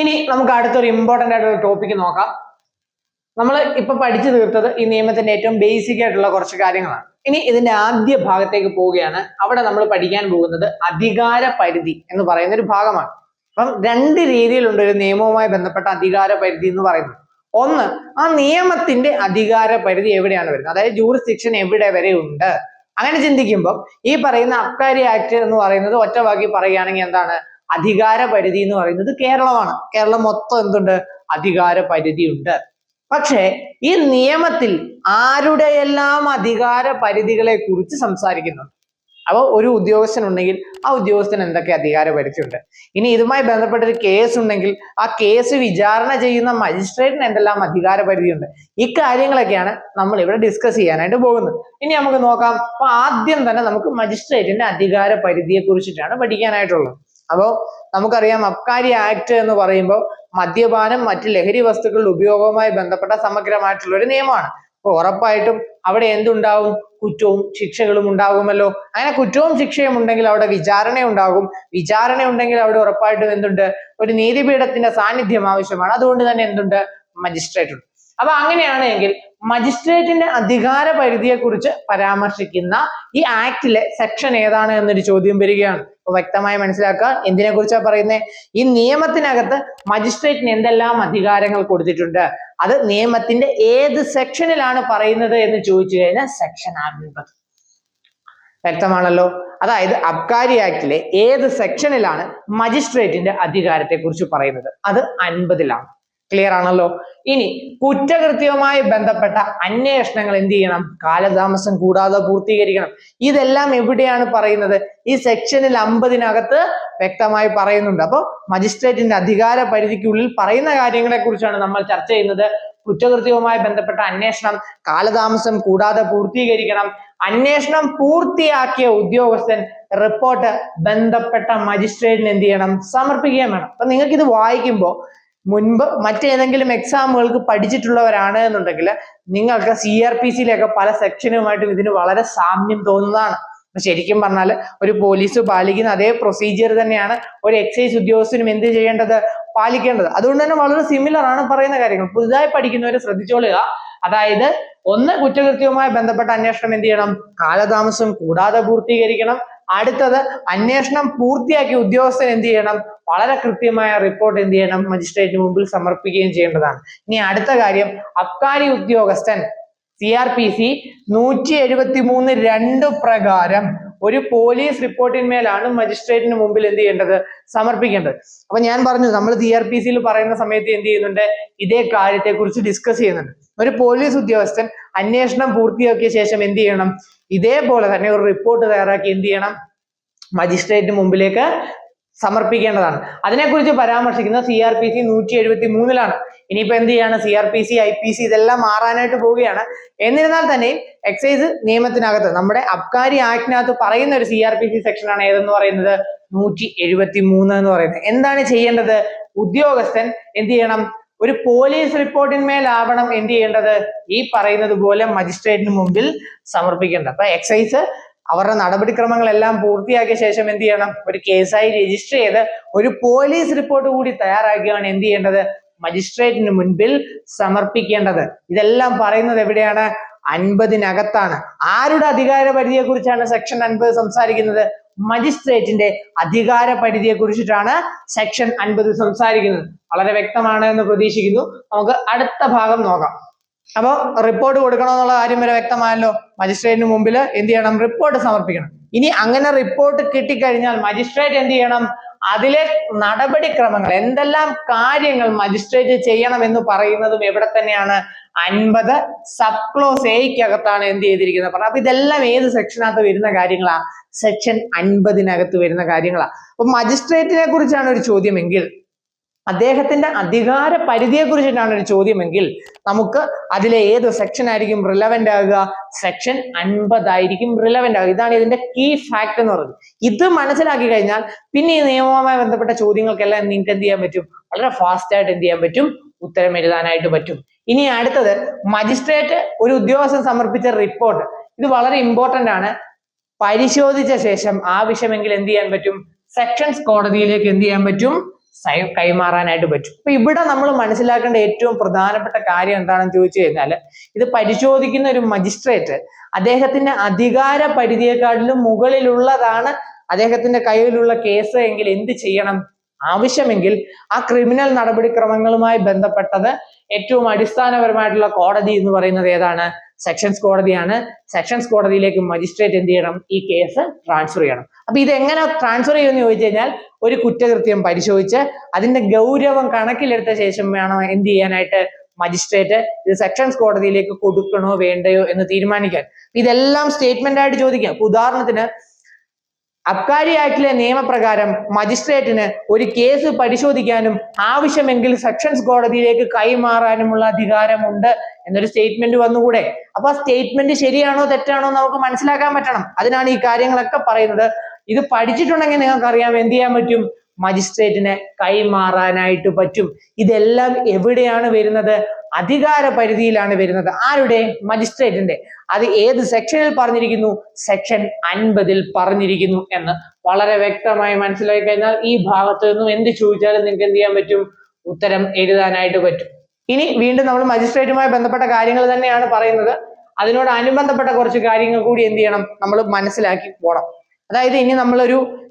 ഇനി നമുക്ക് അടുത്തൊരു ഇമ്പോർട്ടന്റ് ആയിട്ടുള്ള ടോപ്പിക്ക് നോക്കാം. നമ്മൾ ഇപ്പൊ പഠിച്ചു തീർത്തത് ഈ നിയമത്തിന്റെ ഏറ്റവും ബേസിക് ആയിട്ടുള്ള കുറച്ച് കാര്യങ്ങളാണ്. ഇനി ഇതിന്റെ ആദ്യ ഭാഗത്തേക്ക് പോവുകയാണ്. അവിടെ നമ്മൾ പഠിക്കാൻ പോകുന്നത് അധികാര പരിധി എന്ന് പറയുന്ന ഒരു ഭാഗമാണ്. അപ്പം രണ്ട് രീതിയിലുണ്ട് ഒരു നിയമവുമായി ബന്ധപ്പെട്ട അധികാര പരിധി എന്ന് പറയുന്നത്. ഒന്ന് ആ നിയമത്തിന്റെ അധികാര പരിധി എവിടെയാണ് വരുന്നത്? അതായത് ജൂറിസ്ഡിക്ഷൻ എവിടെ വരെ ഉണ്ട്? അങ്ങനെ ചിന്തിക്കുമ്പോൾ ഈ പറയുന്ന അബ്കാരി ആക്ട് എന്ന് പറയുന്നത് ഒറ്റവാക്കി പറയുകയാണെങ്കിൽ എന്താണ്? അധികാര പരിധി എന്ന് പറയുന്നത് കേരളമാണ്. കേരളം മൊത്തം എന്തുണ്ട്? അധികാര പരിധി ഉണ്ട്. പക്ഷേ ഈ നിയമത്തിൽ ആരുടെയെല്ലാം അധികാര പരിധികളെ കുറിച്ച് സംസാരിക്കുന്നുണ്ട്? അപ്പോൾ ഒരു ഉദ്യോഗസ്ഥൻ ഉണ്ടെങ്കിൽ ആ ഉദ്യോഗസ്ഥൻ എന്തൊക്കെ അധികാര പരിധി ഉണ്ട്? ഇനി ഇതുമായി ബന്ധപ്പെട്ട ഒരു കേസ് ഉണ്ടെങ്കിൽ ആ കേസ് വിചാരണ ചെയ്യുന്ന മജിസ്ട്രേറ്റിന് എന്തെല്ലാം അധികാര പരിധി ഉണ്ട്? ഇക്കാര്യങ്ങളൊക്കെയാണ് നമ്മൾ ഇവിടെ ഡിസ്കസ് ചെയ്യാനായിട്ട് പോകുന്നത്. ഇനി നമുക്ക് നോക്കാം. അപ്പൊ ആദ്യം തന്നെ നമുക്ക് മജിസ്ട്രേറ്റിന്റെ അധികാര പരിധിയെ കുറിച്ചിട്ടാണ് പഠിക്കാനായിട്ടുള്ളത്. അപ്പോൾ നമുക്കറിയാം അബ്കാരി ആക്ട് എന്ന് പറയുമ്പോൾ മദ്യപാനം മറ്റ് ലഹരി വസ്തുക്കളുടെ ഉപയോഗവുമായി ബന്ധപ്പെട്ട സമഗ്രമായിട്ടുള്ള ഒരു നിയമമാണ്. അപ്പോൾ ഉറപ്പായിട്ടും അവിടെ എന്തുണ്ടാവും? കുറ്റവും ശിക്ഷകളും ഉണ്ടാകുമല്ലോ. അങ്ങനെ കുറ്റവും ശിക്ഷയും ഉണ്ടെങ്കിൽ അവിടെ വിചാരണ ഉണ്ടാകും. വിചാരണ ഉണ്ടെങ്കിൽ അവിടെ ഉറപ്പായിട്ടും എന്തുണ്ട്? ഒരു നീതിപീഠത്തിന്റെ സാന്നിധ്യം ആവശ്യമാണ്. അതുകൊണ്ട് തന്നെ എന്തുണ്ട്? മജിസ്ട്രേറ്റ് ഉണ്ട്. അപ്പൊ അങ്ങനെയാണെങ്കിൽ മജിസ്ട്രേറ്റിന്റെ അധികാര പരിധിയെ കുറിച്ച് പരാമർശിക്കുന്ന ഈ ആക്ടിലെ സെക്ഷൻ ഏതാണ് എന്നൊരു ചോദ്യം വരികയാണ്. അപ്പൊ വ്യക്തമായി മനസ്സിലാക്കുക എന്തിനെ കുറിച്ചാണ് പറയുന്നത് ഈ നിയമത്തിനകത്ത് മജിസ്ട്രേറ്റിന് എന്തെല്ലാം അധികാരങ്ങൾ കൊടുത്തിട്ടുണ്ട്? അത് നിയമത്തിന്റെ ഏത് സെക്ഷനിലാണ് പറയുന്നത് എന്ന് ചോദിച്ചു കഴിഞ്ഞാൽ സെക്ഷൻ അൻപത് വ്യക്തമാണല്ലോ? അതായത് അബ്കാരി ആക്ടിലെ ഏത് സെക്ഷനിലാണ് മജിസ്ട്രേറ്റിന്റെ അധികാരത്തെ കുറിച്ച് പറയുന്നത്? അത് അൻപതിലാണ്. ക്ലിയർ ആണല്ലോ? ഇനി കുറ്റകൃത്യവുമായി ബന്ധപ്പെട്ട അന്വേഷണങ്ങൾ എന്ത് ചെയ്യണം? കാലതാമസം കൂടാതെ പൂർത്തീകരിക്കണം. ഇതെല്ലാം എവിടെയാണ് പറയുന്നത്? ഈ സെക്ഷനിൽ അമ്പതിനകത്ത് വ്യക്തമായി പറയുന്നുണ്ട്. അപ്പോൾ മജിസ്ട്രേറ്റിന്റെ അധികാര പരിധിക്കുള്ളിൽ പറയുന്ന കാര്യങ്ങളെ കുറിച്ചാണ് നമ്മൾ ചർച്ച ചെയ്യുന്നത്. കുറ്റകൃത്യവുമായി ബന്ധപ്പെട്ട അന്വേഷണം കാലതാമസം കൂടാതെ പൂർത്തീകരിക്കണം. അന്വേഷണം പൂർത്തിയാക്കിയ ഉദ്യോഗസ്ഥൻ റിപ്പോർട്ട് ബന്ധപ്പെട്ട മജിസ്ട്രേറ്റിന് എന്ത് ചെയ്യണം? സമർപ്പിക്കുകയും വേണം. അപ്പൊ നിങ്ങൾക്ക് ഇത് വായിക്കുമ്പോൾ മുൻപ് മറ്റേതെങ്കിലും എക്സാമുകൾക്ക് പഠിച്ചിട്ടുള്ളവരാണ് എന്നുണ്ടെങ്കിൽ നിങ്ങൾക്ക് സി ആർ പി സിയിലൊക്കെ പല സെക്ഷനുമായിട്ടും ഇതിന് വളരെ സാമ്യം തോന്നുന്നതാണ്. ശരിക്കും പറഞ്ഞാൽ ഒരു പോലീസ് പാലിക്കുന്ന അതേ പ്രൊസീജിയർ തന്നെയാണ് ഒരു എക്സൈസ് ഉദ്യോഗസ്ഥനും എന്ത് ചെയ്യേണ്ടത്? പാലിക്കേണ്ടത്. അതുകൊണ്ട് തന്നെ വളരെ സിമിലർ ആണ് പറയുന്ന കാര്യങ്ങൾ. പുതുതായി പഠിക്കുന്നവർ ശ്രദ്ധിച്ചോളുക. അതായത് ഒന്ന് കുറ്റകൃത്യവുമായി ബന്ധപ്പെട്ട അന്വേഷണം എന്ത് ചെയ്യണം? കാലതാമസം കൂടാതെ പൂർത്തീകരിക്കണം. അടുത്തത് അന്വേഷണം പൂർത്തിയാക്കിയ ഉദ്യോഗസ്ഥൻ എന്ത് ചെയ്യണം? വളരെ കൃത്യമായ റിപ്പോർട്ട് എന്ത് ചെയ്യണം? മജിസ്ട്രേറ്റിന് മുമ്പിൽ സമർപ്പിക്കുകയും ചെയ്യേണ്ടതാണ്. ഇനി അടുത്ത കാര്യം അബ്കാരി ഉദ്യോഗസ്ഥൻ സി ആർ പി സി നൂറ്റി എഴുപത്തി മൂന്ന് രണ്ട് പ്രകാരം ഒരു പോലീസ് റിപ്പോർട്ടിന്മേലാണ് മജിസ്ട്രേറ്റിന് മുമ്പിൽ എന്ത് ചെയ്യേണ്ടത്? സമർപ്പിക്കേണ്ടത്. അപ്പൊ ഞാൻ പറഞ്ഞു നമ്മൾ സി ആർ പി സിയിൽ പറയുന്ന സമയത്ത് എന്ത് ചെയ്യുന്നുണ്ട്? ഇതേ കാര്യത്തെ കുറിച്ച് ഡിസ്കസ് ചെയ്യുന്നുണ്ട്. ഒരു പോലീസ് ഉദ്യോഗസ്ഥൻ അന്വേഷണം പൂർത്തിയാക്കിയ ശേഷം എന്ത് ചെയ്യണം? ഇതേപോലെ തന്നെ ഒരു റിപ്പോർട്ട് തയ്യാറാക്കി എന്ത് ചെയ്യണം? മജിസ്ട്രേറ്റിന് മുമ്പിലേക്ക് സമർപ്പിക്കേണ്ടതാണ്. അതിനെക്കുറിച്ച് പരാമർശിക്കുന്ന സി ആർ പി സി നൂറ്റി എഴുപത്തി മൂന്നിലാണ് ഇനിയിപ്പോൾ എന്ത് ചെയ്യാണ്? C R P C I P C ഇതെല്ലാം മാറാനായിട്ട് പോവുകയാണ്. എന്നിരുന്നാൽ തന്നെയും എക്സൈസ് നിയമത്തിനകത്ത് നമ്മുടെ അബ്കാരി ആക്ടിനകത്ത് പറയുന്ന ഒരു C R P C section ആണ് ഏതെന്ന് പറയുന്നത്? നൂറ്റി എഴുപത്തി മൂന്ന് എന്ന് പറയുന്നത്. എന്താണ് ചെയ്യേണ്ടത്? ഉദ്യോഗസ്ഥൻ എന്ത് ചെയ്യണം? ഒരു പോലീസ് റിപ്പോർട്ടിന്മേലാവണം എന്ത് ചെയ്യേണ്ടത്? ഈ പറയുന്നത് പോലെ മജിസ്ട്രേറ്റിന് മുമ്പിൽ സമർപ്പിക്കേണ്ടത്. അപ്പൊ എക്സൈസ് അവരുടെ നടപടിക്രമങ്ങളെല്ലാം പൂർത്തിയാക്കിയ ശേഷം എന്ത് ചെയ്യണം? ഒരു കേസായി രജിസ്റ്റർ ചെയ്ത് ഒരു പോലീസ് റിപ്പോർട്ട് കൂടി തയ്യാറാക്കിയാണ് എന്ത് ചെയ്യേണ്ടത്? മജിസ്ട്രേറ്റിന് മുൻപിൽ സമർപ്പിക്കേണ്ടത്. ഇതെല്ലാം പറയുന്നത് എവിടെയാണ്? അൻപതിനകത്താണ്. ആരുടെ അധികാര പരിധിയെ കുറിച്ചാണ് സെക്ഷൻ അൻപത് സംസാരിക്കുന്നത്? മജിസ്ട്രേറ്റിന്റെ അധികാര പരിധിയെ കുറിച്ചിട്ടാണ് സെക്ഷൻ അൻപത് സംസാരിക്കുന്നത്. വളരെ വ്യക്തമാണ് എന്ന് പ്രതീക്ഷിക്കുന്നു. നമുക്ക് അടുത്ത ഭാഗം നോക്കാം. അപ്പോൾ റിപ്പോർട്ട് കൊടുക്കണമെന്നുള്ള കാര്യം വരെ വ്യക്തമായല്ലോ. മജിസ്ട്രേറ്റിന് മുമ്പിൽ എന്ത് ചെയ്യണം? റിപ്പോർട്ട് സമർപ്പിക്കണം. ഇനി അങ്ങനെ റിപ്പോർട്ട് കിട്ടിക്കഴിഞ്ഞാൽ മജിസ്ട്രേറ്റ് എന്ത് ചെയ്യണം? അതിലെ നടപടിക്രമങ്ങൾ എന്തെല്ലാം കാര്യങ്ങൾ മജിസ്ട്രേറ്റ് ചെയ്യണം എന്ന് പറയുന്നതും എവിടെ തന്നെയാണ്? അൻപത് സബ് ക്ലോസ് എയ്ക്കകത്താണ് എന്ത് ചെയ്തിരിക്കുന്നത്? പറഞ്ഞത് അപ്പൊ ഇതെല്ലാം ഏത് സെക്ഷനകത്ത് വരുന്ന കാര്യങ്ങളാ? സെക്ഷൻ അൻപതിനകത്ത് വരുന്ന കാര്യങ്ങളാ. അപ്പൊ മജിസ്ട്രേറ്റിനെ കുറിച്ചാണ് ഒരു ചോദ്യമെങ്കിൽ അദ്ദേഹത്തിന്റെ അധികാര പരിധിയെ കുറിച്ചിട്ടാണ് ഒരു ചോദ്യമെങ്കിൽ നമുക്ക് അതിലെ ഏത് സെക്ഷൻ ആയിരിക്കും റിലവന്റ് ആകുക? സെക്ഷൻ അൻപതായിരിക്കും റിലവന്റ് ആകുക. ഇതാണ് ഇതിന്റെ കീ ഫാക്ട് എന്ന് പറയുന്നത്. ഇത് മനസ്സിലാക്കി കഴിഞ്ഞാൽ പിന്നെ ഈ നിയമവുമായി ബന്ധപ്പെട്ട ചോദ്യങ്ങൾക്കെല്ലാം നിങ്ങൾക്ക് എന്ത് ചെയ്യാൻ പറ്റും? വളരെ ഫാസ്റ്റ് ആയിട്ട് എന്ത് ചെയ്യാൻ പറ്റും? ഉത്തരം എഴുതാനായിട്ട് പറ്റും. ഇനി അടുത്തത് മജിസ്ട്രേറ്റ് ഒരു ഉദ്യോഗസ്ഥൻ സമർപ്പിച്ച റിപ്പോർട്ട് ഇത് വളരെ ഇമ്പോർട്ടന്റ് ആണ്. പരിശോധിച്ച ശേഷം ആവശ്യമെങ്കിൽ എന്ത് ചെയ്യാൻ പറ്റും? സെക്ഷൻസ് കോടതിയിലേക്ക് എന്ത് ചെയ്യാൻ പറ്റും? കൈമാറാനായിട്ട് പറ്റും. അപ്പൊ ഇവിടെ നമ്മൾ മനസ്സിലാക്കേണ്ട ഏറ്റവും പ്രധാനപ്പെട്ട കാര്യം എന്താണെന്ന് ചോദിച്ചു കഴിഞ്ഞാൽ ഇത് പരിശോധിക്കുന്ന ഒരു മജിസ്ട്രേറ്റ് അദ്ദേഹത്തിന്റെ അധികാര പരിധിയെക്കാട്ടിലും മുകളിലുള്ളതാണ് അദ്ദേഹത്തിന്റെ കയ്യിലുള്ള കേസ് എങ്കിൽ എന്ത് ചെയ്യണം? ആവശ്യമെങ്കിൽ ആ ക്രിമിനൽ നടപടിക്രമങ്ങളുമായി ബന്ധപ്പെട്ടത് ഏറ്റവും അടിസ്ഥാനപരമായിട്ടുള്ള കോടതി എന്ന് പറയുന്നത് ഏതാണ്? സെക്ഷൻസ് കോടതിയാണ്. സെക്ഷൻസ് കോടതിയിലേക്ക് മജിസ്ട്രേറ്റ് എന്ത് ചെയ്യണം? ഈ കേസ് ട്രാൻസ്ഫർ ചെയ്യണം. അപ്പൊ ഇത് എങ്ങനെ ട്രാൻസ്ഫർ ചെയ്യുമെന്ന് ചോദിച്ചു കഴിഞ്ഞാൽ ഒരു കുറ്റകൃത്യം പരിശോധിച്ച് അതിന്റെ ഗൗരവം കണക്കിലെടുത്ത ശേഷം വേണം എന്ത് ചെയ്യാനായിട്ട് മജിസ്ട്രേറ്റ് ഇത് സെക്ഷൻസ് കോടതിയിലേക്ക് കൊടുക്കണോ വേണ്ടയോ എന്ന് തീരുമാനിക്കാൻ. ഇതെല്ലാം സ്റ്റേറ്റ്മെന്റ് ആയിട്ട് ചോദിക്കാം. ഉദാഹരണത്തിന് അബ്കാരി ആക്ടിലെ നിയമപ്രകാരം മജിസ്ട്രേറ്റിന് ഒരു കേസ് പരിശോധിക്കാനും ആവശ്യമെങ്കിൽ സെക്ഷൻസ് കോടതിയിലേക്ക് കൈമാറാനുമുള്ള അധികാരമുണ്ട് എന്നൊരു സ്റ്റേറ്റ്മെന്റ് വന്നുകൂടെ? അപ്പൊ ആ സ്റ്റേറ്റ്മെന്റ് ശരിയാണോ തെറ്റാണോ നമുക്ക് മനസ്സിലാക്കാൻ പറ്റണം. അതിനാണ് ഈ കാര്യങ്ങളൊക്കെ പറയുന്നത്. ഇത് പഠിച്ചിട്ടുണ്ടെങ്കിൽ നിങ്ങൾക്ക് അറിയാം എന്ത് ചെയ്യാൻ പറ്റും? മജിസ്ട്രേറ്റിന് കൈമാറാനായിട്ട് പറ്റും. ഇതെല്ലാം എവിടെയാണ് വരുന്നത്? അധികാര പരിധിയിലാണ് വരുന്നത്. ആരുടെ? മജിസ്ട്രേറ്റിന്റെ. അത് ഏത് സെക്ഷനിൽ പറഞ്ഞിരിക്കുന്നു? സെക്ഷൻ അൻപതിൽ പറഞ്ഞിരിക്കുന്നു എന്ന്. വളരെ വ്യക്തമായി മനസ്സിലാക്കി കഴിഞ്ഞാൽ ഈ ഭാഗത്ത് നിന്നും എന്ത് ചോദിച്ചാലും നിങ്ങൾക്ക് എന്ത് ചെയ്യാൻ പറ്റും? ഉത്തരം എഴുതാനായിട്ട് പറ്റും. ഇനി വീണ്ടും നമ്മൾ മജിസ്ട്രേറ്റുമായി ബന്ധപ്പെട്ട കാര്യങ്ങൾ തന്നെയാണ് പറയുന്നത്. അതിനോട് അനുബന്ധപ്പെട്ട കുറച്ച് കാര്യങ്ങൾ കൂടി എന്ത് ചെയ്യണം? നമ്മൾ മനസ്സിലാക്കി പോണം. അതായത് ഇനി നമ്മളൊരു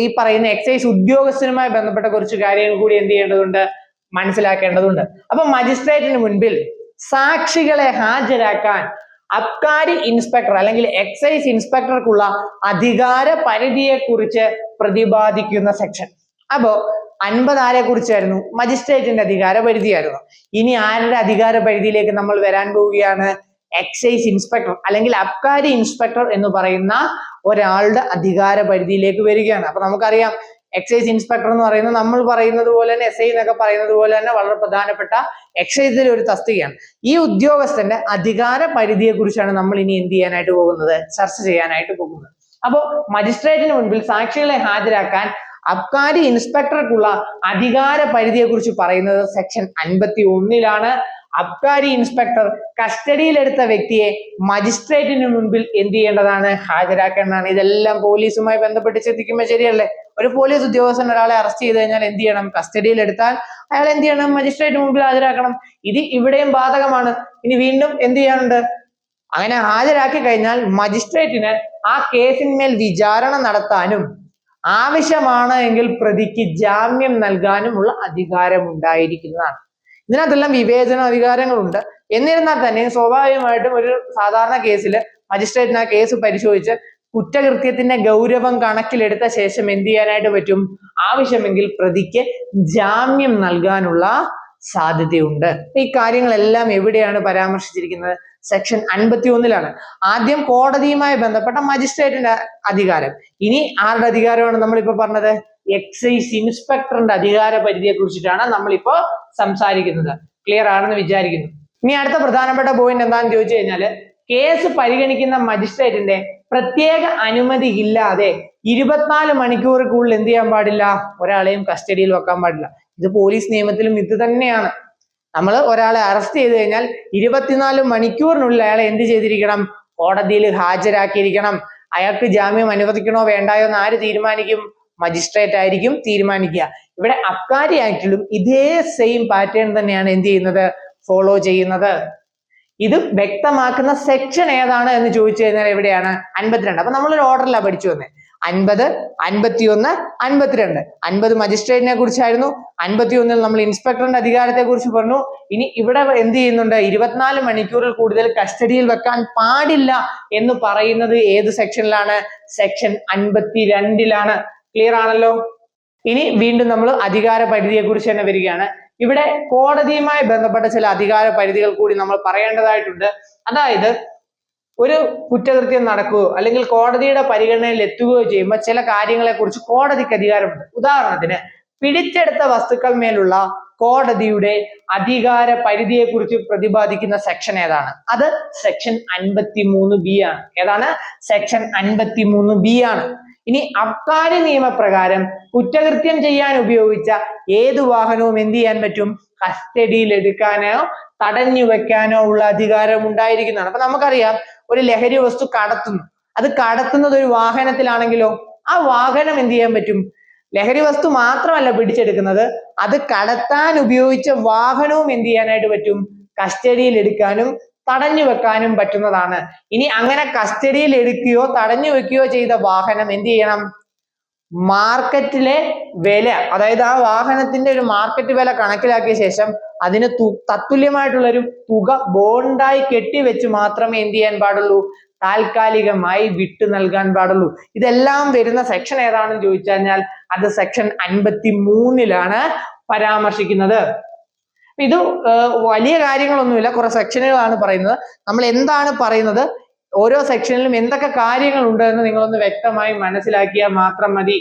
ഈ പറയുന്ന എക്സൈസ് ഉദ്യോഗസ്ഥനുമായി ബന്ധപ്പെട്ട കുറച്ച് കാര്യങ്ങൾ കൂടി എന്ത് ചെയ്യേണ്ടതുണ്ട്? മനസ്സിലാക്കേണ്ടതുണ്ട്. അപ്പൊ മജിസ്ട്രേറ്റിന് മുൻപിൽ സാക്ഷികളെ ഹാജരാക്കാൻ അബ്കാരി ഇൻസ്പെക്ടർ അല്ലെങ്കിൽ എക്സൈസ് ഇൻസ്പെക്ടർക്കുള്ള അധികാര പരിധിയെ കുറിച്ച് പ്രതിപാദിക്കുന്ന സെക്ഷൻ അപ്പോ അൻപത് ആരെ കുറിച്ചായിരുന്നു? മജിസ്ട്രേറ്റിന്റെ അധികാര പരിധിയായിരുന്നു. ഇനി ആരുടെ അധികാര പരിധിയിലേക്ക് നമ്മൾ വരാൻ പോവുകയാണ്? എക്സൈസ് ഇൻസ്പെക്ടർ അല്ലെങ്കിൽ അബ്കാരി ഇൻസ്പെക്ടർ എന്ന് പറയുന്ന ഒരാളുടെ അധികാര പരിധിയിലേക്ക് വരികയാണ്. അപ്പൊ നമുക്കറിയാം എക്സൈസ് ഇൻസ്പെക്ടർ എന്ന് പറയുന്നത് നമ്മൾ പറയുന്നത് പോലെ തന്നെ എസ് ഐ എന്നൊക്കെ പറയുന്നത് പോലെ തന്നെ വളരെ പ്രധാനപ്പെട്ട എക്സൈസിലെ ഒരു തസ്തികയാണ്. ഈ ഉദ്യോഗസ്ഥന്റെ അധികാര പരിധിയെ കുറിച്ചാണ് നമ്മൾ ഇനി എന്ത് ചെയ്യാനായിട്ട് പോകുന്നത്? ചർച്ച ചെയ്യാനായിട്ട് പോകുന്നത്. അപ്പോൾ മജിസ്ട്രേറ്റിന് മുൻപിൽ സാക്ഷികളെ ഹാജരാക്കാൻ അബ്കാരി ഇൻസ്പെക്ടർക്കുള്ള അധികാര പരിധിയെ കുറിച്ച് പറയുന്നത് സെക്ഷൻ അൻപത്തി ഒന്നിലാണ് അബ്കാരി ഇൻസ്പെക്ടർ കസ്റ്റഡിയിലെടുത്ത വ്യക്തിയെ മജിസ്ട്രേറ്റിന് മുൻപിൽ എന്ത് ചെയ്യേണ്ടതാണ് ഹാജരാക്കേണ്ടതാണ്. ഇതെല്ലാം പോലീസുമായി ബന്ധപ്പെട്ട് ചിന്തിക്കുമ്പോൾ ശരിയല്ലേ? ഒരു പോലീസ് ഉദ്യോഗസ്ഥൻ ഒരാളെ അറസ്റ്റ് ചെയ്ത് കഴിഞ്ഞാൽ എന്ത് ചെയ്യണം? കസ്റ്റഡിയിൽ എടുത്താൽ അയാൾ എന്ത് ചെയ്യണം? മജിസ്ട്രേറ്റിന് മുമ്പിൽ ഹാജരാക്കണം. ഇത് ഇവിടെയും ബാധകമാണ്. ഇനി വീണ്ടും എന്ത് ചെയ്യാനുണ്ട്? അങ്ങനെ ഹാജരാക്കി കഴിഞ്ഞാൽ മജിസ്ട്രേറ്റിന് ആ കേസിന്മേൽ വിചാരണ നടത്താനും ആവശ്യമാണ് എങ്കിൽ പ്രതിക്ക് ജാമ്യം നൽകാനുമുള്ള അധികാരം ഉണ്ടായിരിക്കുന്നതാണ് ഇതിനകത്തെല്ലാം വിവേചന അധികാരങ്ങളുണ്ട്. എന്നിരുന്നാൽ തന്നെ സ്വാഭാവികമായിട്ടും ഒരു സാധാരണ കേസിൽ മജിസ്ട്രേറ്റിന് ആ കേസ് പരിശോധിച്ച് കുറ്റകൃത്യത്തിന്റെ ഗൗരവം കണക്കിലെടുത്ത ശേഷം എന്ത് ചെയ്യാനായിട്ട് പറ്റും? ആവശ്യമെങ്കിൽ പ്രതിക്ക് ജാമ്യം നൽകാനുള്ള സാധ്യതയുണ്ട്. ഈ കാര്യങ്ങളെല്ലാം എവിടെയാണ് പരാമർശിച്ചിരിക്കുന്നത്? സെക്ഷൻ അൻപത്തി ഒന്നിലാണ് ആദ്യം കോടതിയുമായി ബന്ധപ്പെട്ട മജിസ്ട്രേറ്റിന്റെ അധികാരം. ഇനി ആരുടെ അധികാരമാണ് നമ്മൾ നമ്മളിപ്പോ പറഞ്ഞത്? എക്സൈസ് ഇൻസ്പെക്ടറിന്റെ അധികാര പരിധിയെ കുറിച്ചിട്ടാണ് നമ്മളിപ്പോ സംസാരിക്കുന്നത്. ക്ലിയർ ആണെന്ന് വിചാരിക്കുന്നു. ഇനി അടുത്ത പ്രധാനപ്പെട്ട പോയിന്റ് എന്താണെന്ന് ചോദിച്ചു കഴിഞ്ഞാൽ കേസ് പരിഗണിക്കുന്ന മജിസ്ട്രേറ്റിന്റെ പ്രത്യേക അനുമതി ഇല്ലാതെ ഇരുപത്തിനാല് മണിക്കൂറിനുള്ളിൽ എന്ത് ചെയ്യാൻ പാടില്ല? ഒരാളെയും കസ്റ്റഡിയിൽ വെക്കാൻ പാടില്ല. ഇത് പോലീസ് നിയമത്തിലും ഇത് തന്നെയാണ്. നമ്മൾ ഒരാളെ അറസ്റ്റ് ചെയ്ത് കഴിഞ്ഞാൽ ഇരുപത്തിനാല് മണിക്കൂറിനുള്ളിൽ അയാളെ എന്ത് ചെയ്തിരിക്കണം? കോടതിയിൽ ഹാജരാക്കിയിരിക്കണം. അയാൾക്ക് ജാമ്യം അനുവദിക്കണോ വേണ്ടായോ എന്ന് ആര് തീരുമാനിക്കും? മജിസ്ട്രേറ്റ് ആയിരിക്കും തീരുമാനിക്കുക. ഇവിടെ അബ്കാരി ആക്ടിലും ഇതേ സെയിം പാറ്റേൺ തന്നെയാണ് എന്ത് ചെയ്യുന്നത്? ഫോളോ ചെയ്യുന്നത്. ഇത് വ്യക്തമാക്കുന്ന സെക്ഷൻ ഏതാണ് എന്ന് ചോദിച്ചു കഴിഞ്ഞാൽ എവിടെയാണ്? അൻപത്തിരണ്ട്. അപ്പൊ നമ്മളൊരു ഓർഡറിലാണ് പഠിച്ചു വന്നത് അൻപത് അൻപത്തിയൊന്ന് അൻപത്തിരണ്ട്. അൻപത് മജിസ്ട്രേറ്റിനെ കുറിച്ചായിരുന്നു. അൻപത്തി ഒന്നിൽ നമ്മൾ ഇൻസ്പെക്ടറിന്റെ അധികാരത്തെ കുറിച്ച് പറഞ്ഞു. ഇനി ഇവിടെ എന്ത് ചെയ്യുന്നുണ്ട്? ഇരുപത്തിനാല് മണിക്കൂറിൽ കൂടുതൽ കസ്റ്റഡിയിൽ വെക്കാൻ പാടില്ല എന്ന് പറയുന്നത് ഏത് സെക്ഷനിലാണ് സെക്ഷൻ അൻപത്തി രണ്ടിലാണ് ക്ലിയർ ആണല്ലോ? ഇനി വീണ്ടും നമ്മൾ അധികാര പരിധിയെ കുറിച്ച് തന്നെ വരികയാണ്. ഇവിടെ കോടതിയുമായി ബന്ധപ്പെട്ട ചില അധികാര പരിധികൾ കൂടി നമ്മൾ പറയേണ്ടതായിട്ടുണ്ട്. അതായത് ഒരു കുറ്റകൃത്യം നടക്കുകയോ അല്ലെങ്കിൽ കോടതിയുടെ പരിഗണനയിൽ എത്തുകയോ ചെയ്യുമ്പോൾ ചില കാര്യങ്ങളെ കുറിച്ച് കോടതിക്ക് അധികാരമുണ്ട്. ഉദാഹരണത്തിന് പിടിച്ചെടുത്ത വസ്തുക്കൾ മേലുള്ള കോടതിയുടെ അധികാര പരിധിയെ കുറിച്ച് പ്രതിപാദിക്കുന്ന സെക്ഷൻ ഏതാണ്? അത് സെക്ഷൻ അൻപത്തി മൂന്ന് ബി ആണ്. ഏതാണ്? സെക്ഷൻ അൻപത്തി മൂന്ന് ബി ആണ്. ഇനി അബ്കാരി നിയമപ്രകാരം കുറ്റകൃത്യം ചെയ്യാൻ ഉപയോഗിച്ച ഏത് വാഹനവും എന്ത് ചെയ്യാൻ പറ്റും? കസ്റ്റഡിയിൽ എടുക്കാനോ തടഞ്ഞു വെക്കാനോ ഉള്ള അധികാരം ഉണ്ടായിരിക്കുന്നതാണ്. അപ്പൊ നമുക്കറിയാം ഒരു ലഹരി വസ്തു കടത്തുന്നു. അത് കടത്തുന്നത് ഒരു വാഹനത്തിലാണെങ്കിലോ ആ വാഹനം എന്ത് ചെയ്യാൻ പറ്റും? ലഹരി വസ്തു മാത്രമല്ല പിടിച്ചെടുക്കുന്നത്. അത് കടത്താൻ ഉപയോഗിച്ച വാഹനവും എന്ത് ചെയ്യാനായിട്ട് പറ്റും? കസ്റ്റഡിയിൽ എടുക്കാനും തടഞ്ഞു വെക്കാനും പറ്റുന്നതാണ്. ഇനി അങ്ങനെ കസ്റ്റഡിയിൽ എടുക്കുകയോ തടഞ്ഞു വെക്കുകയോ ചെയ്ത വാഹനം എന്ത് ചെയ്യണം? മാർക്കറ്റിലെ വില അതായത് ആ വാഹനത്തിന്റെ ഒരു മാർക്കറ്റ് വില കണക്കിലാക്കിയ ശേഷം അതിന് തത്തുല്യമായിട്ടുള്ള ഒരു തുക ബോണ്ടായി കെട്ടിവെച്ച് മാത്രമേ എന്ത് ചെയ്യാൻ പാടുള്ളൂ? താൽക്കാലികമായി വിട്ടു നൽകാൻ പാടുള്ളൂ. ഇതെല്ലാം വരുന്ന സെക്ഷൻ ഏതാണെന്ന് ചോദിച്ചു കഴിഞ്ഞാൽ അത് സെക്ഷൻ അൻപത്തി മൂന്നിലാണ് പരാമർശിക്കുന്നത്. ഇത് വലിയ കാര്യങ്ങളൊന്നുമില്ല. കുറെ സെക്ഷനുകളാണ് പറയുന്നത്. നമ്മൾ എന്താണ് പറയുന്നത്? ഓരോ സെക്ഷനിലും എന്തൊക്കെ കാര്യങ്ങളുണ്ട് എന്ന് നിങ്ങളൊന്ന് വ്യക്തമായി മനസ്സിലാക്കിയാൽ മാത്രം മതി.